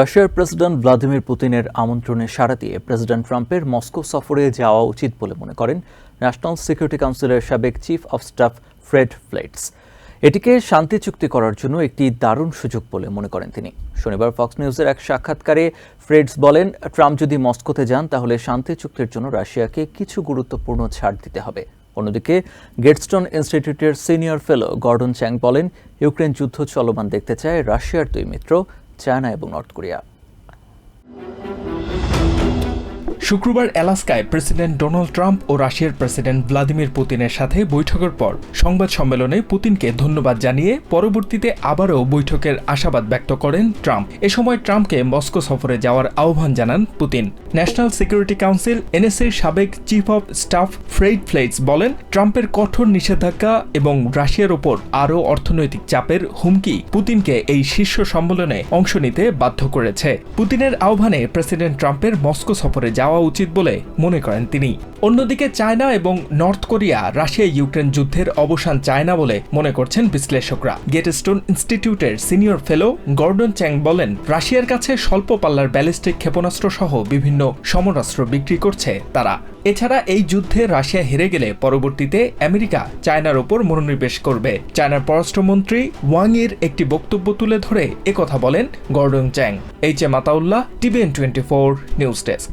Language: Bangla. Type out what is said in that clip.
রাশিয়ার প্রেসিডেন্ট ভ্লাদিমির পুতিনের আমন্ত্রণে সাড়া দিয়ে প্রেসিডেন্ট ট্রাম্পের মস্কো সফরে যাওয়া উচিত বলে মনে করেন ন্যাশনাল সিকিউরিটি কাউন্সিলের সাবেক chief of staff Fred Fleitz. এটিকে শান্তি চুক্তি করার জন্য একটি দারুণ সুযোগ বলে মনে করেন তিনি। শনিবার ফক্স নিউজের এক সাক্ষাৎকারে ফ্রেডস বলেন, ট্রাম্প যদি মস্কোতে যান, তাহলে শান্তি চুক্তির জন্য রাশিয়াকে কিছু গুরুত্বপূর্ণ ছাড় দিতে হবে। অন্যদিকে, গেটস্টোন ইনস্টিটিউটের সিনিয়র ফেলো গর্ডন চ্যাং বলেন, ইউক্রেন যুদ্ধ চলমান দেখতে চায় রাশিয়ার দুই মিত্র চায়না এবং নর্থ কোরিয়া। শুক্রবার অ্যালাস্কায় প্রেসিডেন্ট ডোনাল্ড ট্রাম্প ও রাশিয়ার প্রেসিডেন্ট ভ্লাদিমির পুতিনের সাথে বৈঠকের পর সংবাদ সম্মেলনে পুতিনকে ধন্যবাদ জানিয়ে পরবর্তীতে আবারও বৈঠকের আশাবাদ ব্যক্ত করেন ট্রাম্প। এ সময় ট্রাম্পকে মস্কো সফরে যাওয়ার আহ্বান জানান পুতিন। ন্যাশনাল সিকিউরিটি কাউন্সিল, এনএসএর সাবেক chief of staff Fred Fleitz বলেন, ট্রাম্পের কঠোর নিষেধাজ্ঞা এবং রাশিয়ার ওপর আরও অর্থনৈতিক চাপের হুমকি পুতিনকে এই শীর্ষ সম্মেলনে অংশ নিতে বাধ্য করেছে। পুতিনের আহ্বানে প্রেসিডেন্ট ট্রাম্পের মস্কো সফরে যাওয়া উচিত বলে মনে করেন তিনি। অন্যদিকে চায়না এবং নর্থ কোরিয়া রাশিয়া ইউক্রেন যুদ্ধের অবসান চায় না বলে মনে করছেন বিশ্লেষকরা। গেটস্টোন ইনস্টিটিউটের সিনিয়র ফেলো গর্ডন চ্যাং বলেন, রাশিয়ার কাছে স্বল্প পাল্লার ব্যালিস্টিক ক্ষেপণাস্ত্র সহ বিভিন্ন সমরাস্ত্র বিক্রি করছে তারা। এছাড়া এই যুদ্ধে রাশিয়া হেরে গেলে পরবর্তীতে আমেরিকা চায়নার ওপর মনোনিবেশ করবে। চায়নার পররাষ্ট্রমন্ত্রী ওয়াং এর একটি বক্তব্য তুলে ধরে একথা বলেন Gordon Chang. H A Mataullah, TVN twenty four news desk.